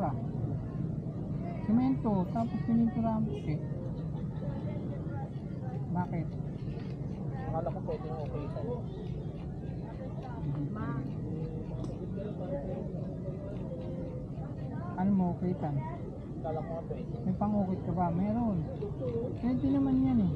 pintura. Semento, tapos pininturahan mo siya. Bakit? Akala ko pwedeng okay sa'yo. Ano mo ukitan? Akala ko pwede. May pangukit ka ba? Meron. Pwede naman yan eh.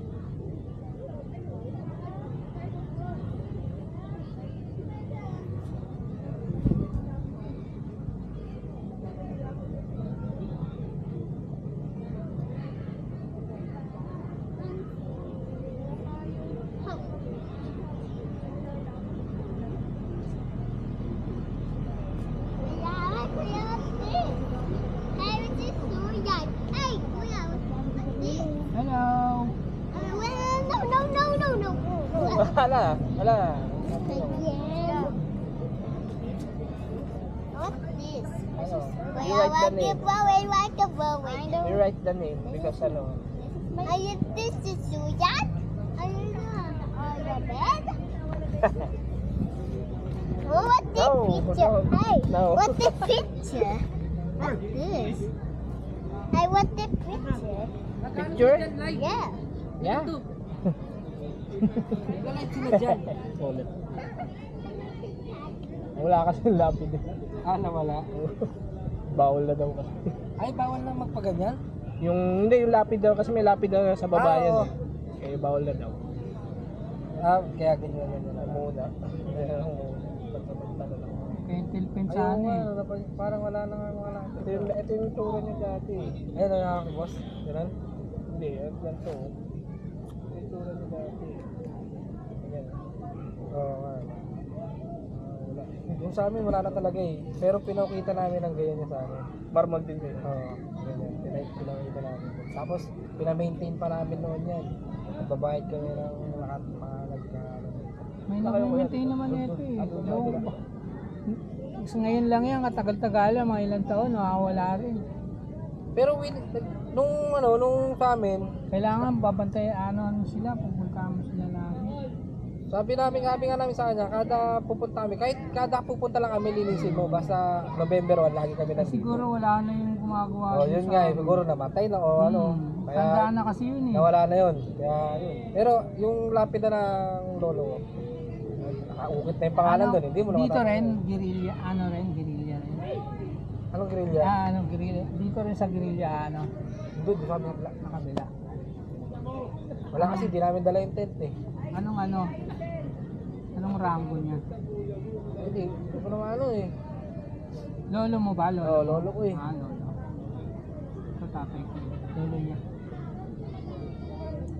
Wala, wala. You write the name. You write the name because ano, This is Suyan. On your bed. Oh, what this No, picture? no, Hey, no. what this picture? What's this? Hey, what this picture? picture? Yeah. Yeah. Galit sila dyan. Ulit. Wala kasi lapid. eh. Ah, nawala. Bawal na daw kasi. Ay, bawal na magpaganyan? Yung, hindi, yung lapid daw kasi may lapid daw sa baba Ah, yan oo. eh. Kaya bawal na daw. Ah, kaya ganyan na lang. Muna. Pentel pen Ayun sana nga, eh. parang wala na nga mga lapid. Ito yung, ito yung tura niya dati eh. Ayun na nga boss. Ganun? Hindi, yan to. oh. Ito yung tura niya dati. Ayan. Oo nga. Ah, wala. Yung sa amin wala na talaga eh. Pero pinakita namin ng ganyan yung sa amin. Marmol din kayo. Oo, ganyan. Pinay- Pinakita namin. Tapos, pinamaintain pa namin noon yan. Nagbabayad kami ng mga mga nagka... May nag-maintain naman ito eh. Ba. Kasi ngayon lang yan, katagal-tagal, mga ilang taon, nakawala rin. Pero win, nung ano, nung sa amin, Kailangan babantay ano ano sila, pupunta mo sila. Sabi namin, sabi nga namin sa kanya, kada pupunta kami, kahit kada pupunta lang kami linisin mo, basta November 1, lagi kami nandito. Siguro wala na yung gumagawa. Oh, yun nga, eh, siguro namatay na o ano. Hmm, Kaya Tandaan na kasi yun eh. nawala na yun. Kaya yun. Pero yung lapida ng lolo ko, nakaukit na yung pangalan doon, hindi mo na Ano, Dito rin, guerrilla, ano rin, guerrilla rin. Anong grilya? Ah, ano, guerrilla. Dito rin sa guerrilla, ano, Doon, di sabi nga, sa kabila. wala kasi, di namin dala yung tent eh. Anong ano? Anong rango niya? Hindi, hindi ko naman ano eh. Lolo mo ba, lolo? Oo, lolo ko eh. Ah, lolo. Ito tatay ko. Lolo niya.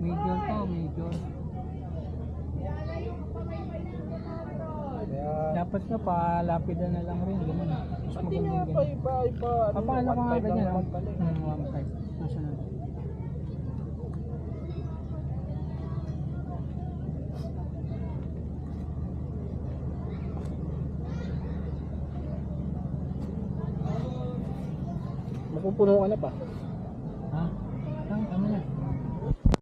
Major to, major. Kaya, Dapat nga palapidan na lang rin. Ganun. Mas maganda nga pa ganun. iba, iba. Ah, paano ka nga ganyan? pala eh. Hmm, one five. Susunod. Mapupuno ka na pa.